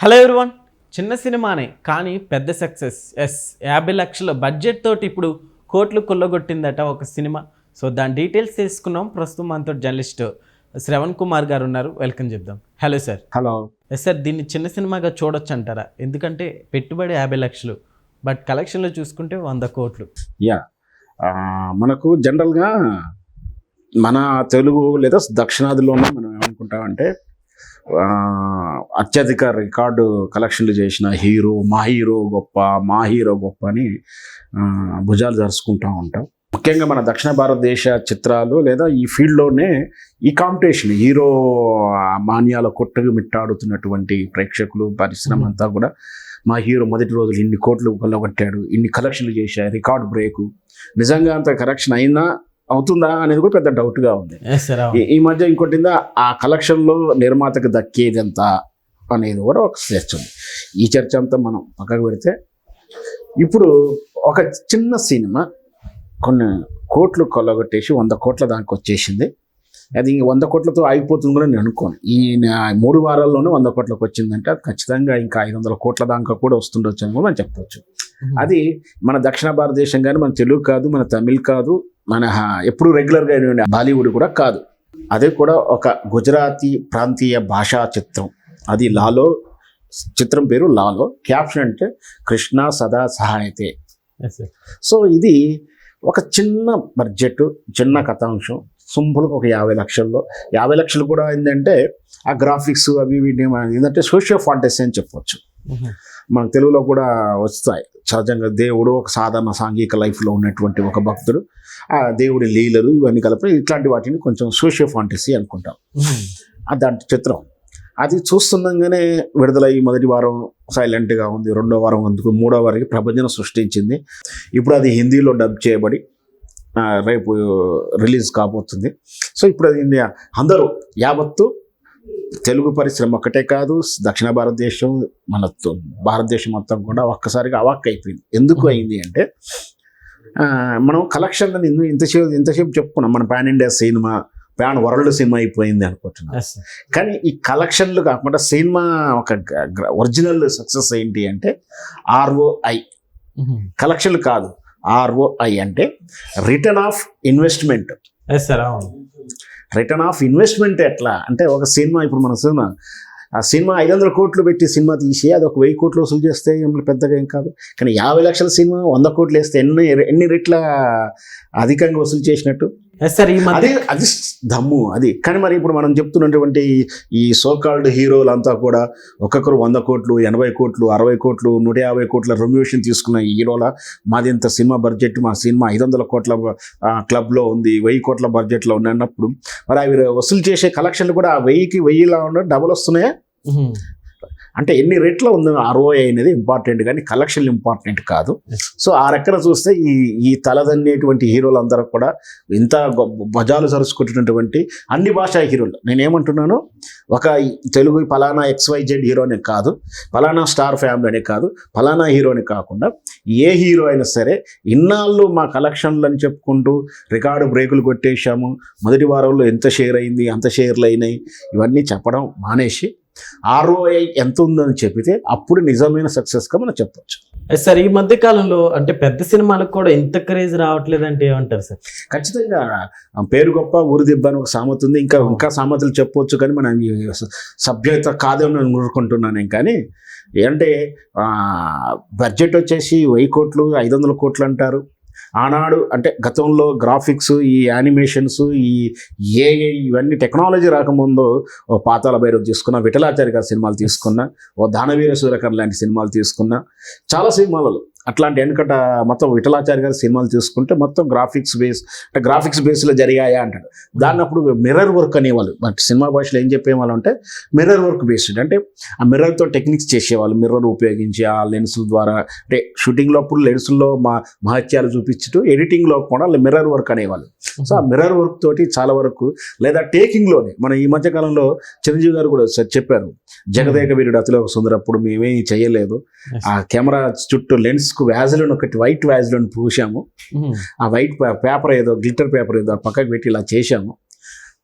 Hello everyone చిన్న సినిమానే కానీ పెద్ద సక్సెస్ ఎస్ యాభై లక్షల బడ్జెట్ తోటి ఇప్పుడు కోట్లు కొల్లగొట్టిందట ఒక సినిమా. సో దాని డీటెయిల్స్ తెలుసుకున్నాం. ప్రస్తుతం మనతో జర్నలిస్ట్ శ్రవణ్ కుమార్ గారు ఉన్నారు. వెల్కమ్ చెప్దాం. Hello sir hello yes sir దీన్ని చిన్న సినిమాగా చూడొచ్చు అంటారా ఎందుకంటే పెట్టుబడి యాభై లక్షలు బట్ కలెక్షన్లో చూసుకుంటే వంద కోట్లు. యా మనకు జనరల్గా మన తెలుగు లేదా దక్షిణాదిలోనే మనం ఏమనుకుంటామంటే అత్యధిక రికార్డు కలెక్షన్లు చేసిన హీరో మా హీరో గొప్ప మా హీరో గొప్ప అని భుజాలు జరుచుకుంటూ ఉంటాం. ముఖ్యంగా మన దక్షిణ భారతదేశ చిత్రాలు లేదా ఈ ఫీల్డ్లోనే ఈ కాంపిటీషన్ హీరో మాన్యాల కొట్టుకు మిట్టాడుతున్నటువంటి ప్రేక్షకులు పరిశ్రమ అంతా కూడా మా హీరో మొదటి రోజులు ఇన్ని కోట్లు కొల్లగొట్టాడు ఇన్ని కలెక్షన్లు చేశాడు రికార్డ్ బ్రేకు. నిజంగా అంత కలెక్షన్ అయినా అవుతుందా అనేది కూడా పెద్ద డౌట్గా ఉంది. ఈ- మధ్య ఇంకోటి ఆ కలెక్షన్లో నిర్మాతకు దక్కేది ఎంత అనేది కూడా ఒక చర్చ ఉంది. ఈ చర్చ అంతా మనం పక్కకు పెడితే ఇప్పుడు ఒక చిన్న సినిమా కొన్ని కోట్లు కొల్లగొట్టేసి వంద కోట్ల దానికి వచ్చేసింది అది ఇంక వంద కోట్లతో ఆగిపోతుంది కూడా నేను అనుకోను. ఈ మూడు వారాల్లోనే వంద కోట్లకు వచ్చిందంటే అది ఖచ్చితంగా ఇంకా ఐదు వందల కోట్ల దాకా కూడా వస్తుండొచ్చు అని కూడా మనం చెప్పవచ్చు అది మన దక్షిణ భారతదేశం కానీ మన తెలుగు కాదు మన తమిళ్ కాదు మన ఎప్పుడు రెగ్యులర్గా ఉండే బాలీవుడ్ కూడా కాదు. అది కూడా ఒక గుజరాతీ ప్రాంతీయ భాషా చిత్రం. అది లాలో చిత్రం పేరు లాలో క్యాప్షన్ అంటే కృష్ణ సదా సహాయతే. సో ఇది ఒక చిన్న బడ్జెట్ చిన్న కథాంశం. సింపుల్గా ఒక యాభై లక్షల్లో. యాభై లక్షలు కూడా ఏంటంటే ఆ గ్రాఫిక్స్ అవి వీటి ఏంటంటే సోషియో ఫాంటసీ అని చెప్పొచ్చు. మన తెలుగులో కూడా వస్తాయి. సహజంగా దేవుడు ఒక సాధారణ సాంఘిక లైఫ్లో ఉన్నటువంటి ఒక భక్తుడు ఆ దేవుడి లీలలు ఇవన్నీ కలిపి ఇట్లాంటి వాటిని కొంచెం సోషియో ఫాంటసీ అనుకుంటాం. ఆ దాంట్ చిత్రం. అది చూస్తుండగానే విడుదల ఈ మొదటి వారం సైలెంట్గా ఉంది రెండో వారం అందుకు మూడో వారికి ప్రపంచం సృష్టించింది. ఇప్పుడు అది హిందీలో డబ్ చేయబడి రేపు రిలీజ్ కాబోతుంది. సో ఇప్పుడు అది అందరూ యావత్తు తెలుగు పరిశ్రమ ఒకటే కాదు దక్షిణ భారతదేశం మన భారతదేశం మొత్తం కూడా ఒక్కసారిగా అవాక్ అయిపోయింది. ఎందుకు అయింది అంటే మనం కలెక్షన్ ఇంతసేపు ఇంతసేపు చెప్పుకున్నాం. మన pan India cinema pan world cinema అయిపోయింది అనుకుంటున్నాం. ఎస్ సార్ కానీ ఈ కలెక్షన్లు కాకుండా సినిమా ఒక ఒరిజినల్ సక్సెస్ ఏంటి అంటే ఆర్ఓఐ. కలెక్షన్లు కాదు. ఆర్ఓఐ అంటే return of investment return of investment ఎట్లా? అంటే ఒక సినిమా ఇప్పుడు మన సినిమా. ఆ సినిమా ఐదు వందల కోట్లు పెట్టి సినిమా తీసి అది ఒక వెయ్యి కోట్లు వసూలు చేస్తే ఏం పెద్దగా ఏం కాదు. కానీ యాభై లక్షల సినిమా వంద కోట్లు వేస్తే ఎన్ని ఎన్ని రెట్ల అధికంగా వసూలు చేసినట్టు? సార్ ఈ మధ్య అది అది దమ్ము అది. కానీ మరి ఇప్పుడు మనం చెప్తున్నటువంటి ఈ సోకాల్డ్ హీరోలంతా కూడా ఒక్కొక్కరు వంద కోట్లు ఎనభై కోట్లు అరవై కోట్లు నూట యాభై కోట్ల రెమ్యూషన్ తీసుకున్న ఈ హీరోల మాది ఇంత సినిమా బడ్జెట్ మా సినిమా ఐదు వందల కోట్ల క్లబ్లో ఉంది వెయ్యి కోట్ల బడ్జెట్లో ఉంది అన్నప్పుడు మరి అవి వసూలు చేసే కలెక్షన్లు కూడా ఆ వెయ్యికి వెయ్యిలా ఉన్న డబుల్ వస్తున్నాయా? అంటే ఎన్ని రేట్లో ఉంది? ఆర్ఓఐ అనేది ఇంపార్టెంట్ కానీ కలెక్షన్ ఇంపార్టెంట్ కాదు. సో ఆ రెక్కన చూస్తే ఈ ఈ తలదన్నేటువంటి హీరోలందరూ కూడా ఇంత భుజాలు సరుచుకుంటున్నటువంటి అన్ని భాషా హీరోలు. నేనేమంటున్నాను? ఒక తెలుగు ఫలానా ఎక్స్వైజెడ్ హీరోనే కాదు. ఫలానా స్టార్ ఫ్యామిలీ అనే కాదు. ఫలానా హీరోని కాకుండా ఏ హీరో అయినా సరే ఇన్నాళ్ళు మా కలెక్షన్లు అని చెప్పుకుంటూ రికార్డు బ్రేకులు కొట్టేశాము. మొదటి వారంలో ఎంత షేర్ అయింది? అంత షేర్లు అయినాయి? ఇవన్నీ చెప్పడం మానేసి ఆర్ఓఐ ఎంత ఉందని చెప్పితే అప్పుడు నిజమైన సక్సెస్గా మనం చెప్పొచ్చు. ఎస్ సార్ ఈ మధ్య కాలంలో అంటే పెద్ద సినిమాలకు కూడా ఇంత క్రేజ్ రావట్లేదు అంటే ఏమంటారు సార్? ఖచ్చితంగా పేరు గొప్ప ఊరి దెబ్బ అని ఒక సామెత ఉంది. ఇంకా ఇంకా సామెతలు చెప్పొచ్చు కానీ మనం సభ్యత కాదేమో నేను ఊరుకుంటున్నాను నేను. కానీ ఏంటంటే బడ్జెట్ వచ్చేసి వెయ్యి కోట్లు ఐదు వందల కోట్లు అంటారు. ఆనాడు అంటే గతంలో గ్రాఫిక్స్ ఈ యానిమేషన్స్ ఈ ఏఐ ఇవన్నీ టెక్నాలజీ రాకముందు ఓ పాతాల భైరవ్ తీసుకున్న విఠలాచారి గారి సినిమాలు తీసుకున్నా ఓ దానవీర సూరకర్ లాంటి సినిమాలు తీసుకున్నా చాలా సినిమాలలో అట్లాంటి వెనకట మొత్తం విఠలాచారి గారి సినిమాలు తీసుకుంటే మొత్తం గ్రాఫిక్స్ బేస్ అంటే గ్రాఫిక్స్ బేస్లో జరిగాయా అంటాడు. దాన్ని అప్పుడు మిర్రర్ వర్క్ అనేవాళ్ళు. బట్ సినిమా భాషలో ఏం చెప్పేవాళ్ళు అంటే మిర్రర్ వర్క్ బేస్డ్ అంటే ఆ మిర్రర్తో టెక్నిక్స్ చేసేవాళ్ళు. మిర్రర్ ఉపయోగించి ఆ లెన్సుల ద్వారా అంటే షూటింగ్లో అప్పుడు లెన్సుల్లో మా మహత్యాలు చూపించుతూ ఎడిటింగ్లో కూడా మిర్రర్ వర్క్ అనేవాళ్ళు. సో ఆ మిర్రర్ వర్క్ తోటి చాలా వరకు లేదా టేకింగ్లోనే మన ఈ మధ్య కాలంలో చిరంజీవి గారు కూడా సార్ చెప్పారు. జగదేక వీరుడు అతిలో సుందరప్పుడు మేమేం చేయలేదు. ఆ కెమెరా చుట్టూ లెన్స్ కు వ్యాజ్లను ఒకటి వైట్ వ్యాజ్లను పూసాము. ఆ వైట్ పేపర్ ఏదో గ్లిటర్ పేపర్ ఏదో పక్కకు పెట్టి ఇలా చేశాము.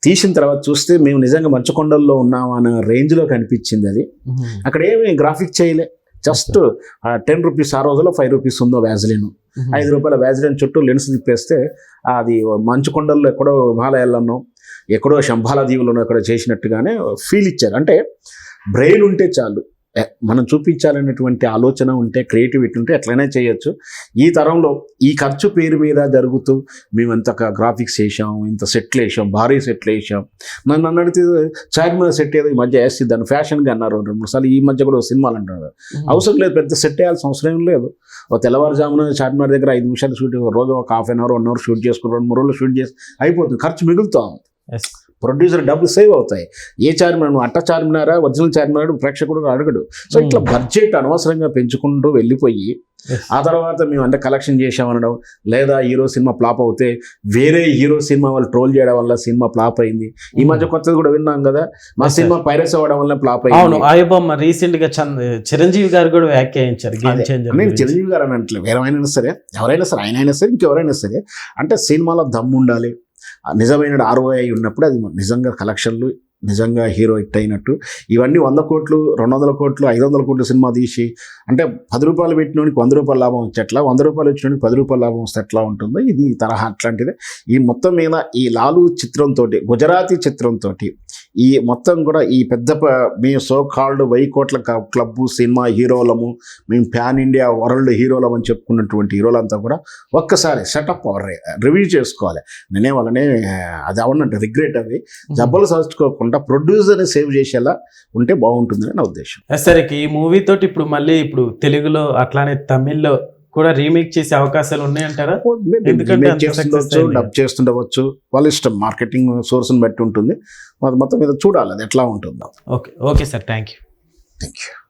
తీసిన తర్వాత చూస్తే మేము నిజంగా మంచుకొండల్లో ఉన్నాం అన్న రేంజ్లో కనిపించింది అది. అక్కడ ఏమి గ్రాఫిక్ చేయలే. జస్ట్ టెన్ రూపీస్ ఆ రోజులో ఫైవ్ రూపీస్ ఉందో వ్యాజిలిన్. ఐదు రూపాయల వ్యాజిలిన్ చుట్టూ లెన్స్ తిప్పేస్తే అది మంచుకొండల్లో ఎక్కడో హిమాలయాల్లోనో ఎక్కడో శంభాల దీవులను ఎక్కడో చేసినట్టుగానే ఫీల్ ఇచ్చారు. అంటే బ్రెయిన్ ఉంటే చాలు. మనం చూపించాలనేటువంటి ఆలోచన ఉంటే క్రియేటివిటీ ఉంటే ఎట్లయినా చేయొచ్చు. ఈ తరంలో ఈ ఖర్చు పేరు మీద జరుగుతూ మేము ఎంత గ్రాఫిక్స్ వేసాం ఇంత సెట్లు వేసాం భారీ సెట్లు వేసాం నన్ను అడిగితే చార్మినార్ సెట్ ఏదో ఈ మధ్య వేసి దాన్ని ఫ్యాషన్గా అన్నారు. రెండు మూడు సార్లు ఈ మధ్య కూడా సినిమాలు అంటారు అవసరం లేదు పెద్ద సెట్ వేయాల్సిన అవసరం ఏం లేదు. ఓ తెల్లవారుజామున చార్మినార్ దగ్గర ఐదు నిమిషాలు షూట్ రోజు ఒక half an hour one hour shoot చేసుకుని రెండు మూడు రోజులు షూట్ చేసి అయిపోతుంది ఖర్చు మిగులుతా. ఉంది. ప్రొడ్యూసర్ డబ్బులు సేవ్ అవుతాయి. ఏ చార్మినార్ నువ్వు అట్ట చార్మినారా ఒరిజినల్ చార్మినార్ ప్రేక్షకుడు అడగడు. సో ఇట్లా బడ్జెట్ అనవసరంగా పెంచుకుంటూ వెళ్ళిపోయి. ఆ తర్వాత మేము అంటే కలెక్షన్ చేసామనడం లేదా హీరో సినిమా ఫ్లాప్ అవుతే వేరే హీరో సినిమా వాళ్ళు ట్రోల్ చేయడం వల్ల సినిమా ఫ్లాప్ అయింది. ఈ మధ్య కొత్తది కూడా విన్నాం కదా మా. సినిమా పైరస్ అవ్వడం వల్ల ఫ్లాప్ అవును అయింది రీసెంట్గా చిరంజీవి గారు కూడా వ్యాఖ్యానించారు నేను చిరంజీవి గారు అని అంటలే వేరేమైనా సరే ఎవరైనా సరే ఆయన అయినా సరే ఇంకెవరైనా సరే అంటే సినిమాలో దమ్ము ఉండాలి. నిజమైన ఆర్ఓఐ ఉన్నప్పుడు అది నిజంగా కలెక్షన్లు నిజంగా హీరో హిట్ అయినట్టు. ఇవన్నీ వంద కోట్లు రెండు వందల కోట్లు ఐదు వందల కోట్లు సినిమా తీసి అంటే పది రూపాయలు పెట్టినోనికి వంద రూపాయల లాభం వచ్చేట్లా వంద రూపాయలు వచ్చినోనికి పది రూపాయల లాభం వస్తే ఎట్లా ఉంటుందో? ఇది తరహా అట్లాంటిదే. ఈ మొత్తం మీద ఈ లాలు చిత్రంతో గుజరాతీ చిత్రంతో ఈ మొత్తం కూడా ఈ పెద్ద మేము సో కాల్డ్ వెయ్యి కోట్ల క్లబ్బు సినిమా హీరోలము మేము ప్యాన్ ఇండియా వరల్డ్ హీరోలం అని చెప్పుకున్నటువంటి హీరోలంతా కూడా ఒక్కసారి సెటప్ రివ్యూ చేసుకోవాలి. నేనే వాళ్ళనే అది అవునంటే రిగ్రెట్ అవి జబ్బలు సర్చుకోకుండా ప్రొడ్యూసర్ని సేవ్ చేసేలా ఉంటే బాగుంటుందని నా ఉద్దేశం. సరే ఈ మూవీ తోటి ఇప్పుడు మళ్ళీ ఇప్పుడు తెలుగులో అట్లానే తమిళ్ళో కూడా రీమేక్ చేసే అవకాశాలు ఉన్నాయంటారా. డబ్ చేస్తుండవచ్చు. వాళ్ళ ఇష్టం మార్కెటింగ్ సోర్స్ని బట్టి ఉంటుంది. మొత్తం మీద చూడాలి అది ఎట్లా ఉంటుందో. Okay okay sir. Thank you. Thank you